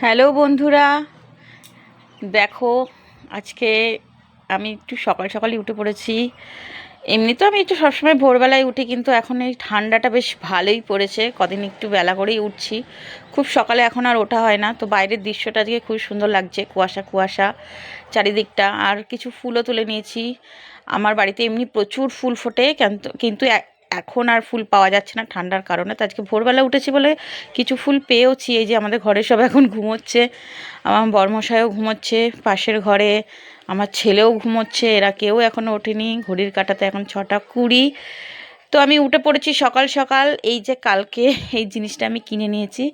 Hello বন্ধুরা। দেখো, আজকে আমি একটু সকাল সকালই উঠে পড়েছি। এমনি তো আমি একটু সবসময় ভোরবেলায় উঠি, কিন্তু এখন এই ঠান্ডাটা বেশ ভালোই পড়েছে। কদিন একটু বেলা করেই উঠছি। খুব সকালে এখন আর ওঠা হয় না, তো বাইরের দৃশ্যটা আজকে খুব সুন্দর লাগছে, কুয়াশা কুয়াশা চারিদিকটা। আর কিছু ফুলও তুলে নিয়েছি। আমার বাড়িতে এমনি প্রচুর ফুল ফোটে, কিন্তু এখন আর ফুল পাওয়া যাচ্ছে না ঠান্ডার কারণে। তো আজকে ভোরবেলা উঠেছি বলে কিছু ফুল পেয়েওছি। এই যে আমাদের ঘরে সব এখন ঘুমোচ্ছে। আমার বর্মশাইও ঘুমোচ্ছে পাশের ঘরে। আমার ছেলেও ঘুমোচ্ছে। এরা কেউ এখনও ওঠেনি। ঘড়ির কাটাতে এখন ছটা কুড়ি। তো আমি উঠে পড়েছি সকাল সকাল। এই যে কালকে এই জিনিসটা আমি কিনে নিয়েছি,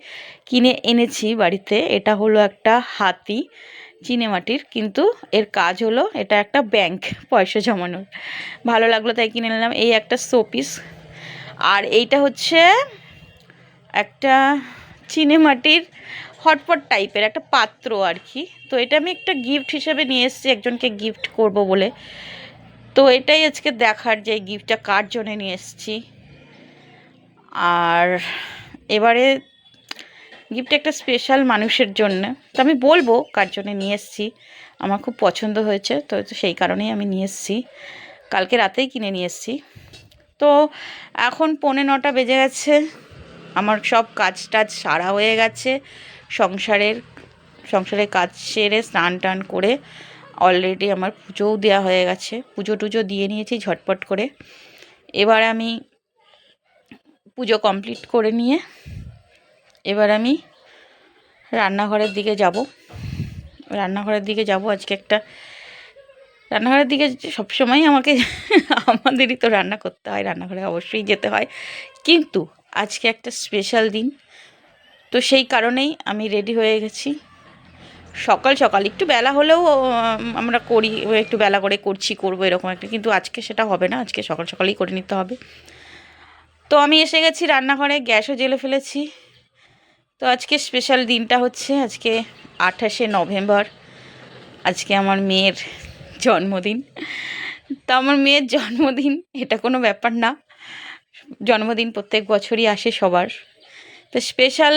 কিনে এনেছি বাড়িতে। এটা হলো একটা হাতি। চিনেমাটির, কিন্তু এর কাজ হলো এটা একটা ব্যাংক পয়সা জমানোর। ভালো লাগল তাই কিনে নিলাম। এই একটা শোপিস আর এইটা হচ্ছে একটা চিনেমাটির হটপট টাইপের একটা পাত্র আর কি। তো এটা আমি একটা গিফট হিসেবে নিয়ে এসেছি, একজনকে গিফট করব বলে। তো এটাই আজকে দেখার যে গিফটটা কার জন্য নিয়ে এসেছি। আর এবারে গিফট একটা স্পেশাল মানুষের জন্য। তো আমি বলব কার জন্য নিয়ে এসেছি। আমার খুব পছন্দ হয়েছে, তো সেই কারণেই আমি নিয়ে এসেছি। কালকে রাতেই কিনে নিয়ে এসেছি। তো এখন পৌনে নটা বেজে গেছে। আমার সব কাজ টাজ সারা হয়ে গেছে। সংসারের সংসারের কাজ সেরে স্নান টান করে অলরেডি আমার পুজোও দেওয়া হয়ে গেছে। পুজো টুজো দিয়ে নিয়েছি ঝটপট করে। এবার আমি পুজো কমপ্লিট করে নিয়ে এবার আমি রান্নাঘরের দিকে যাব। রান্নাঘরের দিকে যাব। আজকে একটা রান্নাঘরের দিকে সবসময় আমাকে আমাদেরই তো রান্না করতে হয়, রান্নাঘরে অবশ্যই যেতে হয়। কিন্তু আজকে একটা স্পেশাল দিন। তো সেই কারণেই আমি রেডি হয়ে গেছি। সকাল সকাল, একটু বেলা হলেও আমরা করি, একটু বেলা করে করছি, করব এরকম একটা, কিন্তু আজকে সেটা হবে না, আজকে সকাল সকালেই করে নিতে হবে। তো আমি এসে গেছি রান্নাঘরে, গ্যাসও জেলে ফেলেছি। তো আজকে স্পেশাল দিনটা হচ্ছে আজকে আঠাশে নভেম্বর। আজকে আমার মেয়ের জন্মদিন। তো আমার মেয়ের জন্মদিন, এটা কোনো ব্যাপার না। জন্মদিন প্রত্যেক বছরই আসে সবার। তো স্পেশাল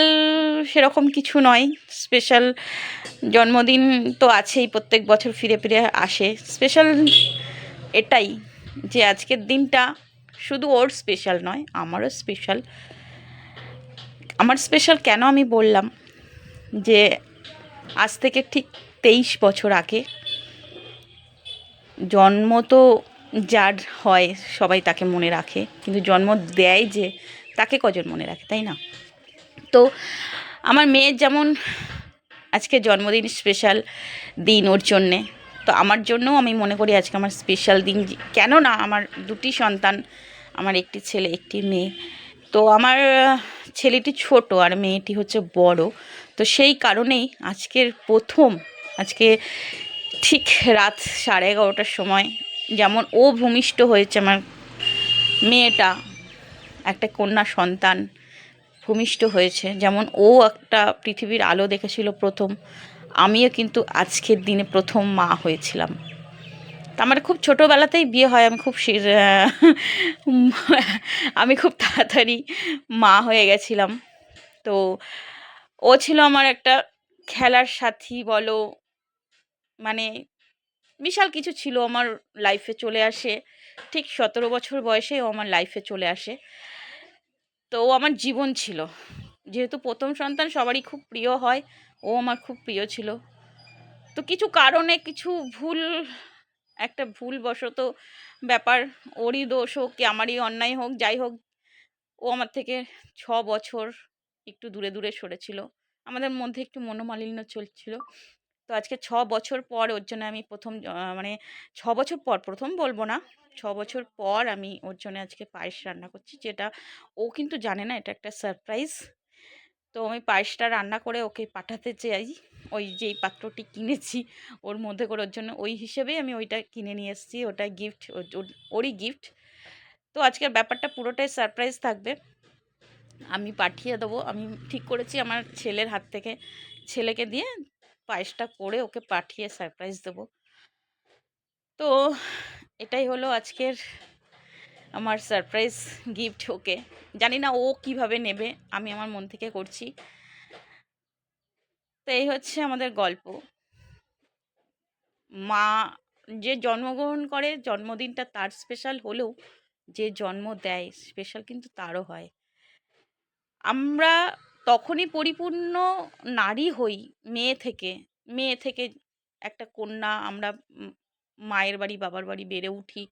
সেরকম কিছু নয়। স্পেশাল জন্মদিন তো আছেই, প্রত্যেক বছর ফিরে ফিরে আসে। স্পেশাল এটাই যে আজকের দিনটা শুধু ওর স্পেশাল নয়, আমারও স্পেশাল আমার স্পেশাল কেন আমি বললাম যে আজ থেকে ঠিক তেইশ বছর আগে জন্ম তো যার হয়, সবাই তাকে মনে রাখে। কিন্তু জন্ম দেয় যে তাকে কজন মনে রাখে, তাই না? তো আমার মেয়ের যেমন আজকে জন্মদিন স্পেশাল দিন ওর জন্যে, তো আমার জন্যও আমি মনে করি আজকে আমার স্পেশাল দিন। যে- কেন না আমার দুটি সন্তান, আমার একটি ছেলে, একটি মেয়ে। তো আমার ছেলেটি ছোট আর মেয়েটি হচ্ছে বড়। তো সেই কারণেই আজকের প্রথম, আজকে ঠিক রাত সাড়ে এগারোটার সময় যেমন ও ভূমিষ্ঠ হয়েছে আমার মেয়েটা, একটা কন্যা সন্তান ভূমিষ্ঠ হয়েছে। যেমন ও একটা পৃথিবীর আলো দেখেছিল প্রথম, আমিও কিন্তু আজকের দিনে প্রথম মা হয়েছিলাম। আমার খুব ছোটোবেলাতেই বিয়ে হয়, আমি খুব আমি খুব তাড়াতাড়ি মা হয়ে গেছিলাম। তো ও ছিল আমার একটা খেলার সাথী বলো মানে বিশাল কিছু ছিল আমার লাইফে চলে আসে। ঠিক সতেরো বছর বয়সে ও আমার লাইফে চলে আসে। তো ও আমার জীবন ছিল। যেহেতু প্রথম সন্তান সবারই খুব প্রিয় হয়, ও আমার খুব প্রিয় ছিল। তো কিছু কারণে, কিছু ভুল একটা ভুলবশত ব্যাপার, ওরই দোষ হোক কি আমারই অন্যায় হোক, যাই হোক, ও আমার থেকে ছ বছর একটু দূরে দূরে সরেছিল। আমাদের মধ্যে একটু মনোমালিন্য চলছিল। তো আজকে ছ বছর পর ওর জন্য আমি প্রথম মানে ছ বছর পর, প্রথম বলব না, ছ বছর পর আমি ওর জন্য আজকে পায়েস রান্না করছি, যেটা ও কিন্তু জানে না, এটা একটা সারপ্রাইজ তো আমি পায়েসটা রান্না করে ওকে পাঠাতে চাই। ওই যেই পাত্রটি কিনেছি, ওর মধ্যে করে ওর জন্য ওই হিসেবেই আমি ওইটা কিনে নিয়ে এসেছি। ওটা গিফট ওরই গিফট তো আজকের ব্যাপারটা পুরোটাই সারপ্রাইজ থাকবে। আমি পাঠিয়ে দেবো। আমি ঠিক করেছি আমার ছেলের হাত থেকে। ছেলেকে দিয়ে পায়েসটা করে ওকে পাঠিয়ে সারপ্রাইজ দেবো। তো এটাই হলো আজকের আমার সারপ্রাইজ গিফট ওকে। জানি না ও কীভাবে নেবে। আমি আমার মন থেকে করছি। তো এই হচ্ছে আমাদের গল্প। মা যে জন্মগ্রহণ করে, জন্মদিনটা তার স্পেশাল হলেও যে জন্ম দেয় স্পেশাল কিন্তু তারও হয়। আমরা তখনই পরিপূর্ণ নারী হই মেয়ে থেকে। মেয়ে থেকে একটা কন্যা আমরা মায়ের বাড়ি, বাবার বাড়ি বেড়ে উঠি।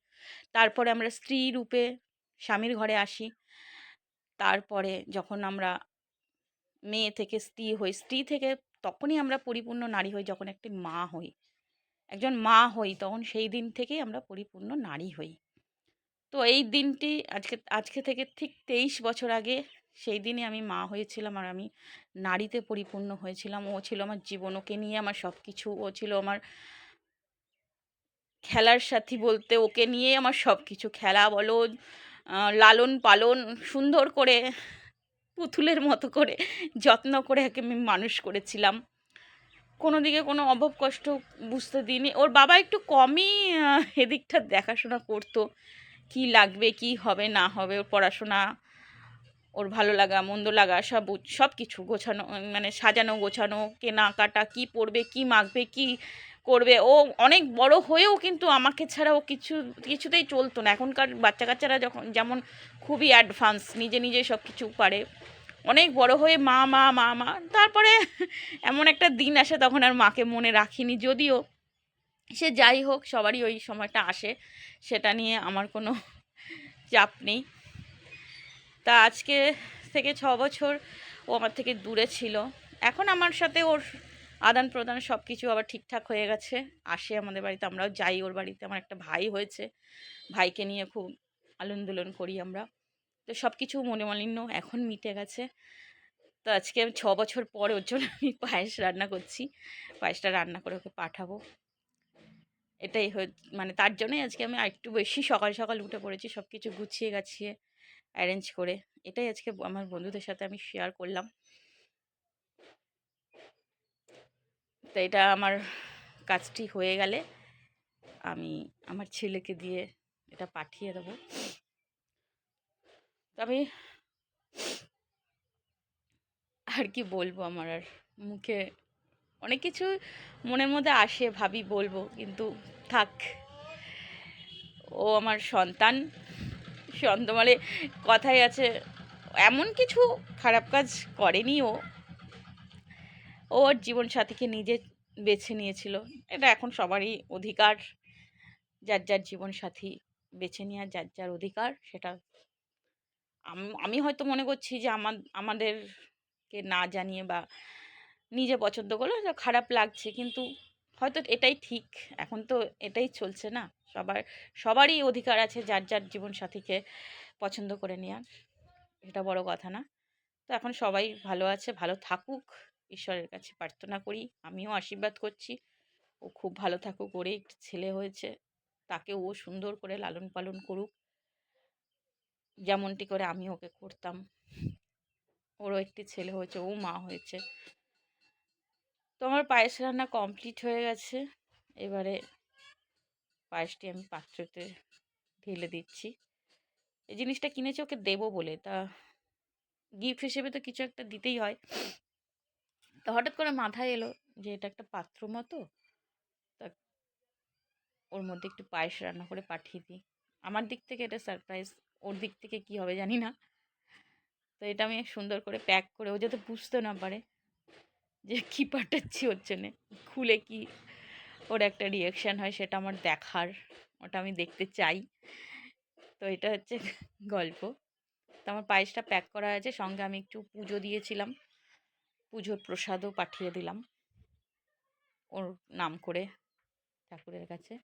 তারপরে আমরা স্ত্রী রূপে স্বামীর ঘরে আসি। তারপরে যখন আমরা মেয়ে থেকে স্ত্রী হই, স্ত্রী থেকে তখনই আমরা পরিপূর্ণ নারী হই যখন একটি মা হই। একজন মা হই তখন সেই দিন থেকেই আমরা পরিপূর্ণ নারী হই। তো এই দিনটি আজকে আজকে থেকে ঠিক তেইশ বছর আগে সেই দিনে আমি মা হয়েছিলাম আর আমি নারীতে পরিপূর্ণ হয়েছিলাম। ও ছিল আমার জীবন, ওকে নিয়ে আমার সব কিছু ও ছিল আমার খেলার সাথী বলতে, ওকে নিয়ে আমার সব কিছু খেলা বলো লালন পালন সুন্দর করে পুতুলের মতো করে যত্ন করে একে আমি মানুষ করেছিলাম। কোনো দিকে কোনো অভাব কষ্ট বুঝতে দিইনি। ওর বাবা একটু কমই এদিকটা দেখাশোনা করতো। কি লাগবে, কি হবে, না হবে, ওর পড়াশোনা, ওর ভালো লাগা, মন্দ লাগা, সব সব কিছু গোছানো মানে সাজানো, গোছানো, কেনাকাটা, কি পরবে কি মাখবে, কি করবে। ও অনেক বড় হয়েও কিন্তু আমাকে ছাড়া ও কিছু, কিছুতেই চলতো না। এখনকার বাচ্চা কাচ্চারা যখন, যেমন খুবই অ্যাডভান্স নিজে নিজে সব কিছু পারে। অনেক বড় হয়ে মা মা মা মা, তারপরে এমন একটা দিন আসে তখন আর মাকে মনে রাখিনি। যদিও সে যাই হোক, সবারই ওই সময়টা আসে। সেটা নিয়ে আমার কোনো চাপ নেই। তা আজকে থেকে ছ বছর ও আমার থেকে দূরে ছিল। এখন আমার সাথে ওর আদান প্রদান সব কিছু আবার ঠিকঠাক হয়ে গেছে। আসে আমাদের বাড়িতে, আমরাও যাই ওর বাড়িতে। আমার একটা ভাই হয়েছে। ভাইকে নিয়ে খুব আলন্দোলন করি আমরা। তো সব কিছু মনোমালিন্য এখন মিটে গেছে। তো আজকে আমি ছ বছর পরে ওর জন্য আমি পায়েস রান্না করছি। পায়েসটা রান্না করে ওকে পাঠাবো। এটাই হয়ে মানে তার জন্যই আজকে আমি একটু বেশি সকাল সকাল উঠে পড়েছি। সব কিছু গুছিয়ে গাছিয়ে অ্যারেঞ্জ করে। এটাই আজকে আমার বন্ধুদের সাথে আমি শেয়ার করলাম। তো এটা আমার কাজটি হয়ে গেলে আমি আমার ছেলেকে দিয়ে এটা পাঠিয়ে দেবো। তবে আর কি বলব আমার আর মুখে অনেক কিছু মনের মধ্যে আসে, ভাবি বলব, কিন্তু থাক। ও আমার সন্তান সন্তান মানে কথাই আছে, এমন কিছু খারাপ কাজ করেনি ও। ওর জীবনসাথীকে নিজে বেছে নিয়েছিল। এটা এখন সবারই অধিকার। যার যার জীবনসাথী বেছে নেওয়ার, যার যার অধিকার সেটা আমি হয়তো মনে করছি যে আমার, আমাদেরকে না জানিয়ে বা নিজে পছন্দ করলে খারাপ লাগছে, কিন্তু হয়তো এটাই ঠিক। এখন তো এটাই চলছে না। সবার, সবারই অধিকার আছে যার যার জীবনসাথীকে পছন্দ করে নেওয়ার। এটা বড় কথা না। তো এখন সবাই ভালো আছে, ভালো থাকুক। ঈশ্বরের কাছে প্রার্থনা করি। আমিও আশীর্বাদ করছি। ও খুব ভালো থাকুক ওরে একটি ছেলে হয়েছে। তাকে ও সুন্দর করে লালন পালন করুক। যেমনটি করে আমি ওকে করতাম। ওরও একটি ছেলে হয়েছে, ও মা হয়েছে। তো আমার পায়েস রান্না কমপ্লিট হয়ে গেছে। এবারে পায়েসটি আমি পাত্রতে ঢেলে দিচ্ছি। এই জিনিসটা কিনেছি ওকে দেবো বলে। তা গিফট হিসেবে তো কিছু একটা দিতেই হয়। তো হঠাৎ করে মাথায় এলো যে, এটা একটা পাত্র মতো। তা ওর মধ্যে একটু পায়েস রান্না করে পাঠিয়ে দিই। আমার দিক থেকে এটা সারপ্রাইজ ওর দিক থেকে কি হবে জানি না। তো এটা আমি সুন্দর করে প্যাক করে, ও যাতে বুঝতে না পারে যে, কী পাঠাচ্ছি ওর জন্যে। খুলে কি ওর একটা রিয়াকশান হয় সেটা আমার দেখার, ওটা আমি দেখতে চাই। তো এটা হচ্ছে গল্প। তো আমার পায়েসটা প্যাক করা আছে সঙ্গে আমি একটু পুজো দিয়েছিলাম। পুজোর প্রসাদও পাঠিয়ে দিলাম। ওর নাম করে ঠাকুরের কাছে।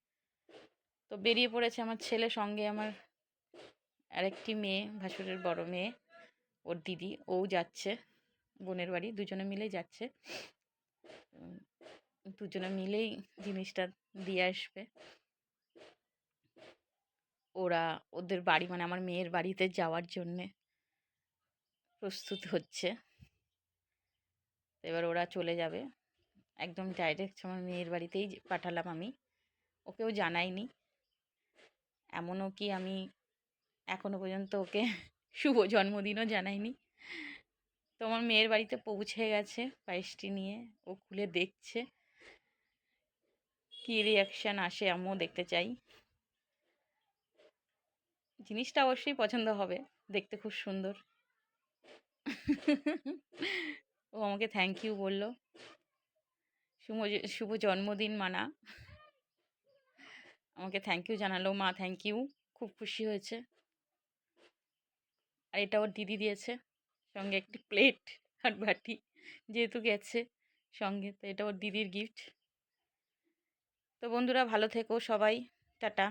তো বেরিয়ে পড়েছে আমার ছেলে, সঙ্গে আমার আরেকটি মেয়ে, ভাসুরের বড় মেয়ে, ওর দিদি। ও যাচ্ছে, বোনের বাড়ি, দুজনে মিলেই যাচ্ছে। দুজনে মিলেই জিনিসটা দিয়ে আসবে। ওরা ওদের বাড়ি মানে আমার মেয়ের বাড়িতে যাওয়ার জন্যে প্রস্তুত হচ্ছে। তো এবার ওরা চলে যাবে। একদম ডাইরেক্ট আমার মেয়ের বাড়িতেই পাঠালাম আমি। ওকেও জানাইনি। এমনও কি আমি এখনও পর্যন্ত ওকে শুভ জন্মদিনও জানাইনি। তো আমার মেয়ের বাড়িতে পৌঁছে গেছে পায়েসটি নিয়ে। ও খুলে দেখছে। কী রিয়াকশান আসে আমিও দেখতে চাই। জিনিসটা অবশ্যই পছন্দ হবে। দেখতে খুব সুন্দর। ও আমাকে থ্যাংক ইউ বলল। শুভ শুভ জন্মদিন, মানা। আমাকে থ্যাংক ইউ জানালো, মা থ্যাংক ইউ খুব খুশি হয়েছে। আর এটা ওর দিদি দিয়েছে, সঙ্গে একটি প্লেট আর বাটি, যেহেতু গেছে সঙ্গে, তো এটা ওর দিদির গিফট তো বন্ধুরা, ভালো থেকো সবাই, টাটা।